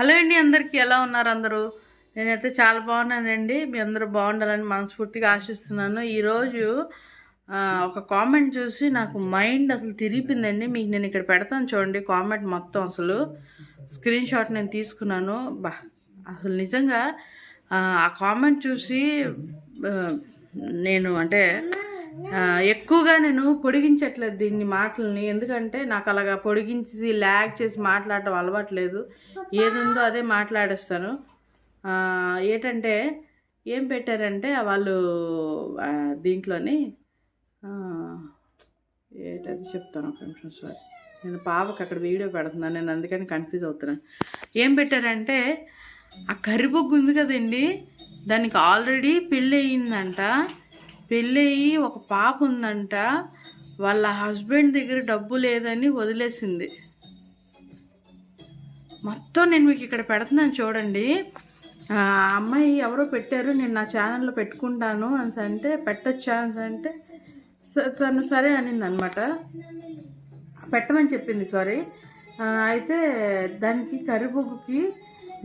Hello అండి అందరికీ ఎలా ఉన్నారు అందరూ? నేనైతే చాలా బాగున్నానండి. మీ అందరూ బాగుండాలని మనస్ఫూర్తిగా ఆశిస్తున్నాను. ఈరోజు ఒక కామెంట్ చూసి నాకు మైండ్ అసలు తిరిపిందండి. మీకు నేను ఇక్కడ పెడతాను చూడండి కామెంట్ మొత్తం అసలు. స్క్రీన్ షాట్ నేను తీసుకున్నాను. బా అసలు నిజంగా ఆ, కామెంట్ చూసి నేను అంటే ఎక్కువగా నేను పొడిగించట్లేదు దీన్ని మాటలని. ఎందుకంటే నాకు అలాగా పొడిగించి ల్యాగ్ చేసి మాట్లాడటం అలవాట్లేదు ఏదుందో అదే మాట్లాడేస్తాను. ఏంటంటే ఏం పెట్టారంటే వాళ్ళు దీంట్లోని ఏటది ఏంటది చెప్తాను ఒక నిమిషం సారీ నేను పాపకి అక్కడ వీడియో పెడుతున్నాను. నేను అందుకని కన్ఫ్యూజ్ అవుతున్నాను. ఏం పెట్టారంటే ఆ కర్రీబొగ్గు ఉంది కదండి దానికి ఆల్రెడీ పెళ్ళి అయ్యిందంట పెళ్ళయి ఒక పాప ఉందంట వాళ్ళ హస్బెండ్ దగ్గర డబ్బు లేదని వదిలేసింది. మొత్తం నేను మీకు ఇక్కడ పెడుతున్నాను చూడండి. ఆ అమ్మాయి ఎవరో పెట్టారు నేను నా ఛానల్లో పెట్టుకుంటాను అని అంటే పెట్టచ్చా అని అంటే తను సరే అనింది అనమాట పెట్టమని చెప్పింది సారీ. అయితే దానికి కరిబొగ్గుకి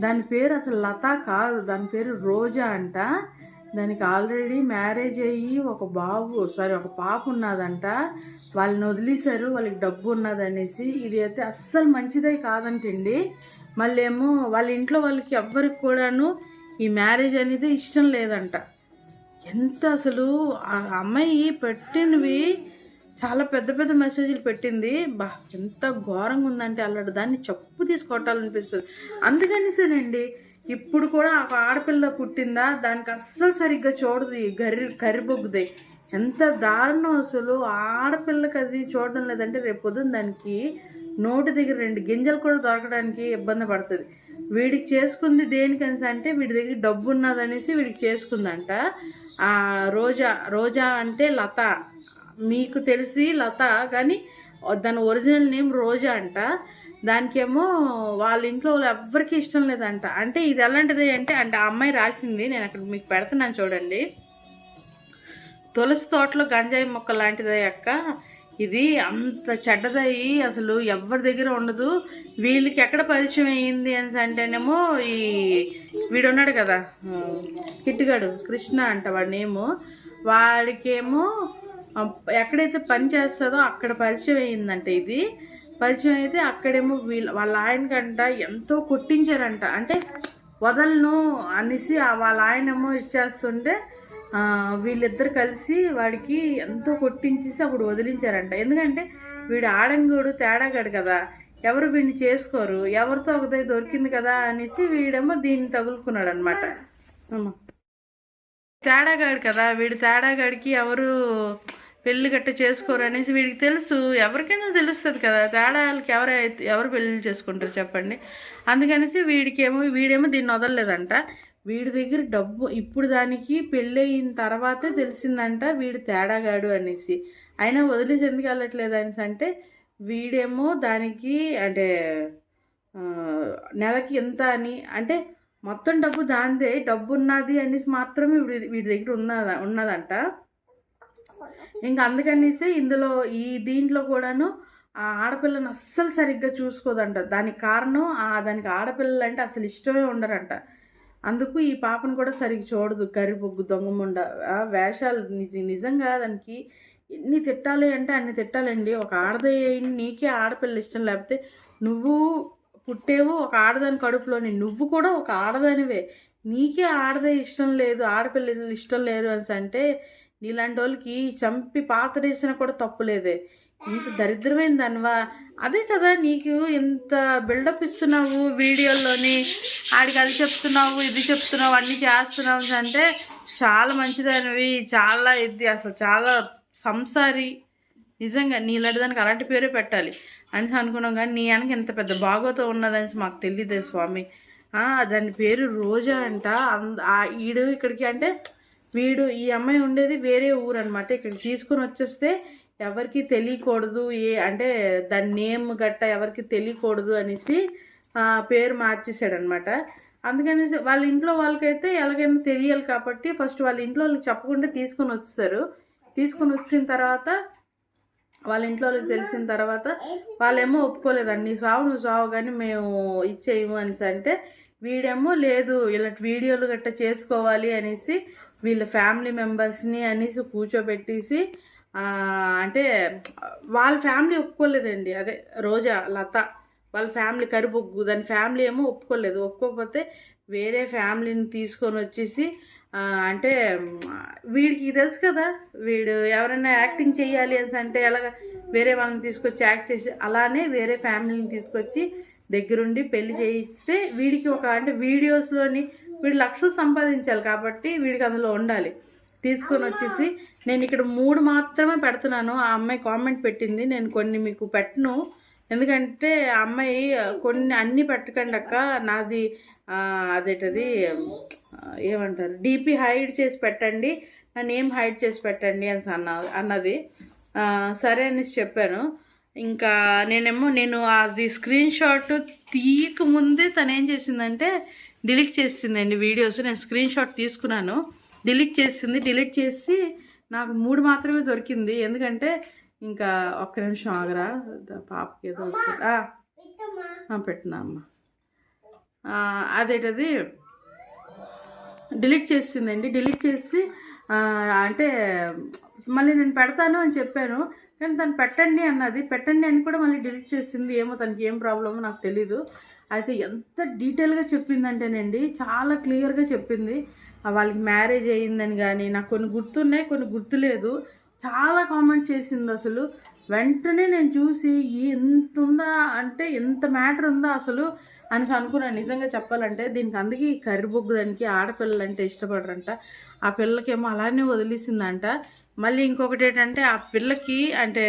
దాని పేరు అసలు లత కాదు దాని పేరు రోజా అంట. దానికి ఆల్రెడీ మ్యారేజ్ అయ్యి ఒక బాబు సారీ ఒక పాప ఉన్నదంట. వాళ్ళని వదిలేశారు వాళ్ళకి డబ్బు ఉన్నదనేసి ఇది అయితే అస్సలు మంచిదే కాదంటండి. మళ్ళీ ఏమో వాళ్ళ ఇంట్లో వాళ్ళకి ఎవ్వరికి కూడాను ఈ మ్యారేజ్ అనేది ఇష్టం లేదంట. ఎంత అసలు ఆ అమ్మాయి పెట్టినవి చాలా పెద్ద పెద్ద మెసేజ్లు పెట్టింది. బా ఎంత ఘోరంగా ఉందంటే అల్లడు. దాన్ని చెప్పు తీసుకోవటాలనిపిస్తుంది అందుకనిసేనండి ఇప్పుడు కూడా ఒక ఆడపిల్ల పుట్టిందా? దానికి అస్సలు సరిగ్గా చూడదు ఈ గర్రి కర్రిబొగ్గుది ఎంత దారుణం అసలు. ఆడపిల్లకి అది చూడడం లేదంటే రేపు పొద్దున్న దానికి నోటి దగ్గర రెండు గింజలు కూడా దొరకడానికి ఇబ్బంది పడుతుంది. వీడికి చేసుకుంది దేనికనేసి అంటే వీడి దగ్గర డబ్బు ఉన్నదనేసి వీడికి చేసుకుందంట. ఆ రోజా రోజా అంటే లత. మీకు తెలిసి లత కానీ దాని ఒరిజినల్ నేమ్ రోజా అంట. దానికేమో వాళ్ళ ఇంట్లో వాళ్ళు ఎవ్వరికీ ఇష్టం లేదంట. అంటే ఇది ఎలాంటిది అంటే అంటే ఆ అమ్మాయి రాసింది నేను అక్కడ మీకు పెడుతున్నాను చూడండి. తులసి తోటలో గంజాయి మొక్క లాంటిదే అక్క. ఇది అంత చెడ్డదయ్యి అసలు ఎవరి దగ్గర ఉండదు. వీళ్ళకి ఎక్కడ పరిచయం అయ్యింది అని అంటేనేమో ఈ వీడు ఉన్నాడు కదా కిట్టుగాడు కృష్ణ అంట వాడినేము వాడికేమో ఎక్కడైతే పని చేస్తుందో అక్కడ పరిచయం అయ్యిందంట ఇది. పరిచయం అయితే అక్కడేమో వీళ్ళ వాళ్ళ ఆయనకంట ఎంతో కొట్టించారంట. అంటే వదలను అనేసి వాళ్ళ ఆయనేమో ఇచ్చేస్తుంటే వీళ్ళిద్దరు కలిసి వాడికి ఎంతో కొట్టించేసి అప్పుడు వదిలించారంట. ఎందుకంటే వీడు ఆడంగుడు తేడాగాడు కదా. ఎవరు వీడిని చేసుకోరు? ఎవరితో ఒకదే దొరికింది కదా అనేసి వీడేమో దీన్ని తగులుకున్నాడు అనమాట తేడాగాడు కదా. వీడు తేడాగాడికి ఎవరు పెళ్ళి గట్ట చేసుకోరు అనేసి వీడికి తెలుసు. ఎవరికైనా తెలుస్తుంది కదా. తేడాలకి ఎవరైతే ఎవరు పెళ్ళిళ్ళు చేసుకుంటారు చెప్పండి. అందుకనేసి వీడికేమో వీడేమో దీన్ని వదలలేదంట. వీడి దగ్గర డబ్బు ఇప్పుడు దానికి పెళ్ళి అయిన తర్వాతే తెలిసిందంట వీడు తేడాగాడు అనేసి. అయినా వదిలేసి ఎందుకు వెళ్ళట్లేదు అనేసి అంటే వీడేమో దానికి అంటే నెలకి ఎంత అని అంటే మొత్తం డబ్బు దాందే డబ్బు ఉన్నది అనేసి మాత్రమే వీడి వీడి దగ్గర ఉన్నద ఉన్నదంట. ఇంకా అందుకనేసి ఇందులో ఈ దీంట్లో కూడాను ఆ ఆడపిల్లని అస్సలు సరిగ్గా చూసుకోదంట. దానికి కారణం ఆ దానికి ఆడపిల్లలు అంటే అసలు ఇష్టమే ఉండరంట. అందుకు ఈ పాపను కూడా సరిగ్గా చూడదు. కర్రిబొగ్గు దొంగముండ ఆ వేషాలు నిజ- నిజంగా దానికి ఎన్ని తిట్టాలి అంటే అన్ని తిట్టాలండి. ఒక ఆడదయ్యి నీకే ఆడపిల్ల ఇష్టం. లేకపోతే నువ్వు పుట్టేవు ఒక ఆడదాని కడుపులోని నువ్వు కూడా ఒక ఆడదానివే. నీకే ఆడదే ఇష్టం లేదు ఆడపిల్లలు ఇష్టం లేరు అని అంటే నీలాంటి వాళ్ళకి చంపి పాతరేసినా కూడా తప్పులేదే ఇంత దరిద్రమైన దానివా అదే కదా నీకు ఇంత బిల్డప్ ఇస్తున్నావు వీడియోల్లోని. ఆడికి అది చెప్తున్నావు ఇది చెప్తున్నావు అన్నీ చేస్తున్నావు అంటే చాలా మంచిదనివి చాలా ఇది అసలు చాలా సంసారి. నిజంగా నీలాంటి దానికి అలాంటి పేరే పెట్టాలి. అని అనుకున్నాం కానీ నీ వెనక ఇంత పెద్ద బాగోతో ఉన్నదని మాకు తెలియదే స్వామి. దాని పేరు రోజా అంట. అంద- ఈడు ఇక్కడికి అంటే వీడు ఈ అమ్మాయి ఉండేది వేరే ఊరు అనమాట ఇక్కడికి తీసుకొని వచ్చేస్తే ఎవరికి తెలియకూడదు ఏ అంటే దాని నేమ్ గట్ట ఎవరికి తెలియకూడదు అనేసి పేరు మార్చేసాడు అనమాట వాళ్ళ ఇంట్లో వాళ్ళకైతే ఎలాగైనా తెలియాలి కాబట్టి ఫస్ట్ వాళ్ళ ఇంట్లో వాళ్ళకి చెప్పకుండా తీసుకొని వచ్చేసారు తీసుకొని వచ్చిన తర్వాత వాళ్ళ ఇంట్లో వాళ్ళకి తెలిసిన తర్వాత వాళ్ళేమో ఒప్పుకోలేదండి నీ సావు నువ్వు సావు కానీ మేము ఇచ్చేయము అనేసి అంటే వీడేమో లేదు ఇలాంటి వీడియోలు గట్ట చేసుకోవాలి అనేసి వీళ్ళ ఫ్యామిలీ మెంబర్స్ని అనేసి కూర్చోబెట్టేసి అంటే వాళ్ళ ఫ్యామిలీ ఒప్పుకోలేదండి. అదే రోజా లత వాళ్ళ ఫ్యామిలీ కరిబొగ్గు. దాని ఫ్యామిలీ ఏమో ఒప్పుకోలేదు. ఒప్పుకోకపోతే వేరే ఫ్యామిలీని తీసుకొని వచ్చేసి అంటే వీడికి తెలుసు కదా వీడు ఎవరైనా యాక్టింగ్ చేయాలి అని అంటే ఎలాగ వేరే వాళ్ళని తీసుకొచ్చి యాక్ట్ చేసి అలానే వేరే ఫ్యామిలీని తీసుకొచ్చి దగ్గరుండి పెళ్ళి చేయిస్తే వీడికి ఒక అంటే వీడియోస్లోని వీడు లక్షలు సంపాదించాలి కాబట్టి వీడికి అందులో ఉండాలి. తీసుకొని వచ్చేసి నేను ఇక్కడ మూడు మాత్రమే పెడుతున్నాను. ఆ అమ్మాయి కామెంట్ పెట్టింది. నేను కొన్ని మీకు పెట్టను. ఎందుకంటే ఆ అమ్మాయి కొన్ని అన్ని పెట్టకండి అక్క. నాది అదేటది ఏమంటారు డీపీ హైడ్ చేసి పెట్టండి. నా నేమ్ హైడ్ చేసి పెట్టండి అని అన్న అన్నది. సరే అనేసి చెప్పాను. ఇంకా నేనేమో నేను అది స్క్రీన్ షాట్ తీయక ముందే తను ఏం చేసిందంటే డిలీట్ చేసిందండి వీడియోస్ నేను స్క్రీన్ షాట్ తీసుకున్నాను. డిలీట్ చేసింది డిలీట్ చేసి నాకు మూడు మాత్రమే దొరికింది. ఎందుకంటే ఇంకా ఒక్క నిమిషం ఆగరా పాపకి ఏదో పెట్టినా అమ్మ. అదేటది డిలీట్ చేసిందండి. డిలీట్ చేసి అంటే మళ్ళీ నేను పెడతాను అని చెప్పాను. కానీ తను పెట్టండి అన్నది. పెట్టండి అని కూడా మళ్ళీ డిలీట్ చేసింది. ఏమో తనకి ఏం ప్రాబ్లమో నాకు తెలీదు. అయితే ఎంత డీటెయిల్గా చెప్పిందంటేనండి చాలా క్లియర్గా చెప్పింది. వాళ్ళకి మ్యారేజ్ అయ్యిందని కానీ నాకు కొన్ని గుర్తున్నాయి కొన్ని గుర్తులేదు. చాలా కామెంట్ చేసింది అసలు. వెంటనే నేను చూసి ఎంత ఉందా అంటే ఎంత మ్యాటర్ ఉందా అసలు అనేసి అనుకున్నాను. నిజంగా చెప్పాలంటే దీనికి అందుకే ఈ కర్రిబొగ్గు దానికి ఆడపిల్లలు అంటే ఇష్టపడరంట. ఆ పిల్లకేమో అలానే వదిలేసిందంట. మళ్ళీ ఇంకొకటి ఏంటంటే ఆ పిల్లకి అంటే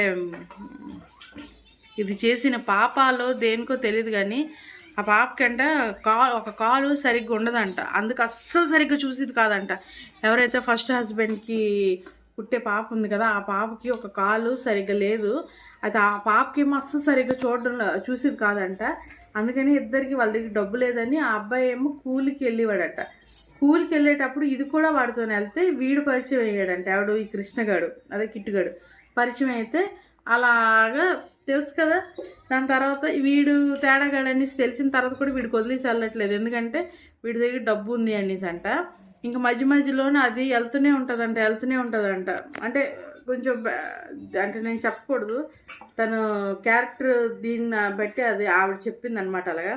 ఇది చేసిన పాపాలో దేనికో తెలియదు కానీ ఆ పాపకంట కా ఒక కాలు సరిగ్గా ఉండదంట. అందుకు అస్సలు సరిగ్గా చూసేది కాదంట. ఎవరైతే ఫస్ట్ హస్బెండ్కి పుట్టే పాప ఉంది కదా ఆ పాపకి ఒక కాలు సరిగ్గా లేదు. అయితే ఆ పాపకి ఏమో అస్సలు సరిగ్గా చూడడం చూసేది కాదంట. అందుకని ఇద్దరికి వాళ్ళ దగ్గర డబ్బు లేదని ఆ అబ్బాయి ఏమో కూలికి వెళ్ళేవాడట. కూలికి వెళ్ళేటప్పుడు ఇది కూడా వాడితోనే వెళ్తే వీడు పరిచయం అయ్యాడంట. ఎవడు? ఈ కృష్ణగాడు. అదే కిట్టుగాడు. పరిచయం అయితే అలాగా తెలుసు కదా? దాని తర్వాత వీడు తేడాగాడు అనేసి తెలిసిన తర్వాత కూడా వీడికి వదిలేసి వెళ్ళట్లేదు ఎందుకంటే వీడి దగ్గర డబ్బు ఉంది అనేసి అంట. ఇంకా మధ్య మధ్యలోనే అది వెళ్తూనే ఉంటుందంట వెళ్తూనే ఉంటుందంట. అంటే కొంచెం అంటే నేను చెప్పకూడదు. తను క్యారెక్టర్ దీన్ని బట్టి అది ఆవిడ చెప్పింది అనమాట అలాగా.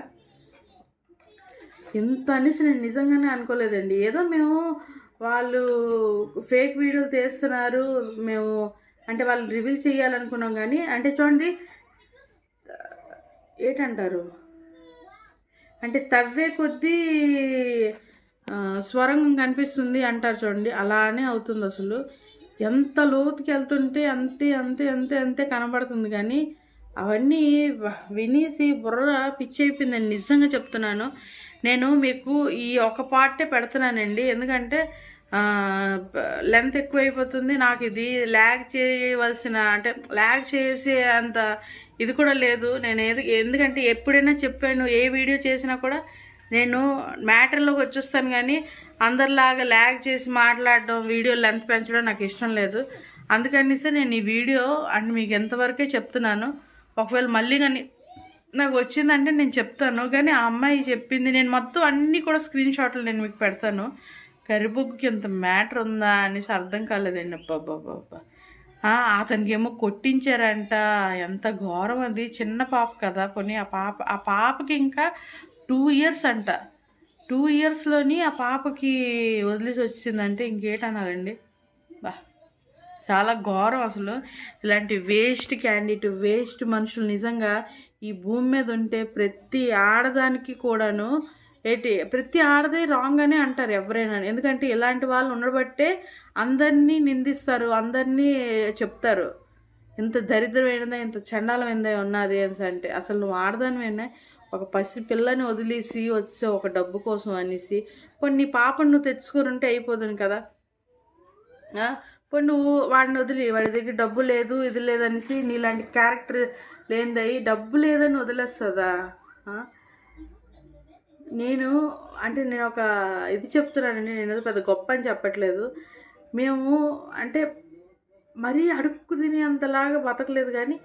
ఇంత అనేసి నేను నిజంగానే అనుకోలేదండి. ఏదో మేము వాళ్ళు ఫేక్ వీడియోలు తీస్తున్నారు మేము అంటే వాళ్ళు రివీల్ చేయాలనుకున్నాం కానీ అంటే చూడండి ఏంటంటారు? అంటే తవ్వే కొద్దీ స్వరంగం కనిపిస్తుంది అంటారు చూడండి అలానే అవుతుంది అసలు. ఎంత లోతుకి వెళ్తుంటే అంతే అంతే అంతే అంతే కనబడుతుంది కానీ అవన్నీ వినేసి బుర్ర పిచ్చి అయిపోయిందండి నిజంగా చెప్తున్నాను. నేను మీకు ఈ ఒక పార్టే పెడుతున్నానండి. ఎందుకంటే లెంత్ ఎక్కువైపోతుంది. నాకు ఇది ల్యాగ్ చేయవలసిన అంటే ల్యాగ్ చేసే అంత ఇది కూడా లేదు. నేను ఏది ఎందుకంటే ఎప్పుడైనా చెప్పాను ఏ వీడియో చేసినా కూడా నేను మ్యాటర్లోకి వచ్చేస్తాను కానీ అందరిలాగా ల్యాగ్ చేసి మాట్లాడడం వీడియో లెంత్ పెంచడం నాకు ఇష్టం లేదు. అందుకనిసే నేను ఈ వీడియో అంటే మీకు ఎంతవరకే చెప్తున్నాను. ఒకవేళ మళ్ళీ కానీ నాకు వచ్చిందంటే నేను చెప్తాను. కానీ ఆ అమ్మాయి చెప్పింది నేను మొత్తం అన్నీ కూడా స్క్రీన్ షాట్లు నేను మీకు పెడతాను. కరిబొగ్గుకి ఎంత మ్యాటర్ ఉందా అనేసి అర్థం కాలేదండి. అబ్బాబ్బాబ్బా అతనికి ఏమో కొట్టించారంట. ఎంత ఘోరం అది. చిన్న పాప కదా పోనీ. ఆ పాప ఆ పాపకి ఇంకా టూ ఇయర్స్ అంట. టూ ఇయర్స్లోని ఆ పాపకి వదిలేసి వచ్చిందంటే ఇంకేటన్నారండి? బా చాలా ఘోరం అసలు. ఇలాంటి వేస్ట్ క్యాండిడేట్ వేస్ట్ మనుషులు నిజంగా ఈ భూమి మీద ఉంటే ప్రతి ఆడదానికి కూడాను ఏంటి? ప్రతి ఆడదే రాంగ్ అనే అంటారు ఎవరైనా. ఎందుకంటే ఇలాంటి వాళ్ళు ఉండబట్టే అందరినీ నిందిస్తారు అందరినీ చెప్తారు. ఇంత దరిద్రమైనదా ఇంత చండాలమైనదా ఉన్నది అని అంటే అసలు నువ్వు ఆడదానివైనా? ఒక పసి పిల్లని వదిలేసి వచ్చే ఒక డబ్బు కోసం అనేసి. కొన్ని పాపను నువ్వు తెచ్చుకొని ఉంటే అయిపోతుంది కదా. ఆ, ఇప్పుడు నువ్వు వాడిని వదిలి వాడి దగ్గర డబ్బు లేదు ఇది లేదనేసి నీలాంటి క్యారెక్టర్ లేనిదయ్యి డబ్బు లేదని వదిలేస్తుందా? నేను అంటే నేను ఒక ఇది చెప్తున్నానండి నేను ఏదో పెద్ద గొప్ప అని చెప్పట్లేదు. మేము అంటే మరీ అడుక్కు తినేంతలాగా బతకలేదు కానీ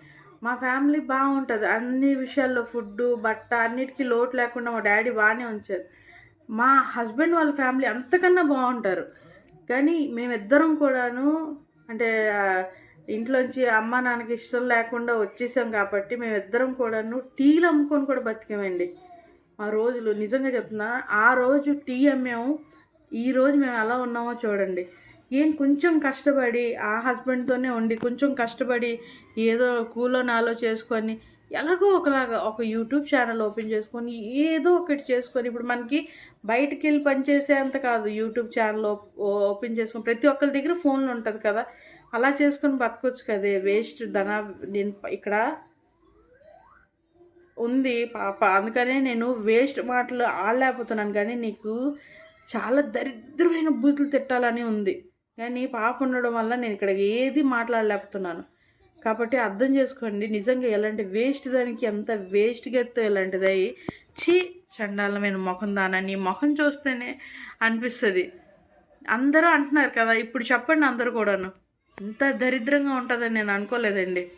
మా ఫ్యామిలీ బాగుంటుంది. అన్ని విషయాల్లో ఫుడ్ బట్ట అన్నిటికీ లోటు లేకుండా మా డాడీ బాగానే ఉంచారు. మా హస్బెండ్ వాళ్ళ ఫ్యామిలీ అంతకన్నా బాగుంటారు. కానీ మేమిద్దరం కూడాను అంటే ఇంట్లోంచి అమ్మ నాన్నకి ఇష్టం లేకుండా వచ్చేసాం కాబట్టి మేమిద్దరం కూడాను టీలు అమ్ముకొని కూడా బతికామండి. ఆ రోజులు. నిజంగా చెప్తున్నా ఆ రోజు టీ అమ్మాము ఈ రోజు మేము ఎలా ఉన్నామో చూడండి. ఏం కొంచెం కష్టపడి ఆ హస్బెండ్తోనే ఉండి కొంచెం కష్టపడి ఏదో కూలో నాలో చేసుకొని ఎలాగో ఒకలాగా ఒక యూట్యూబ్ ఛానల్ ఓపెన్ చేసుకొని ఏదో ఒకటి చేసుకొని ఇప్పుడు మనకి బయటికి వెళ్ళి పనిచేసేంత కాదు యూట్యూబ్ ఛానల్ ఓపెన్ చేసుకొని ప్రతి ఒక్కరి దగ్గర ఫోన్లు ఉంటుంది కదా. అలా చేసుకొని బతకొచ్చు కదే. వేస్ట్ ధన నేను ఇక్కడ ఉంది పాప. అందుకనే నేను వేస్ట్ మాటలు ఆడలేకపోతున్నాను. కానీ నీకు చాలా దరిద్రమైన బూతులు తిట్టాలని ఉంది. కానీ పాప ఉండడం వల్ల నేను ఇక్కడ ఏది మాట్లాడలేకపోతున్నాను. కాబట్టి అర్థం చేసుకోండి నిజంగా ఎలాంటి వేస్ట్ దానికి ఎంత వేస్ట్గా ఎత్తే ఇలాంటిది అయ్యి చీ చండాలమైన ముఖం దానని ముఖం చూస్తేనే అనిపిస్తుంది. అందరూ అంటున్నారు కదా ఇప్పుడు చెప్పండి అందరూ కూడాను. ఇంత దరిద్రంగా ఉంటుందని నేను అనుకోలేదండి.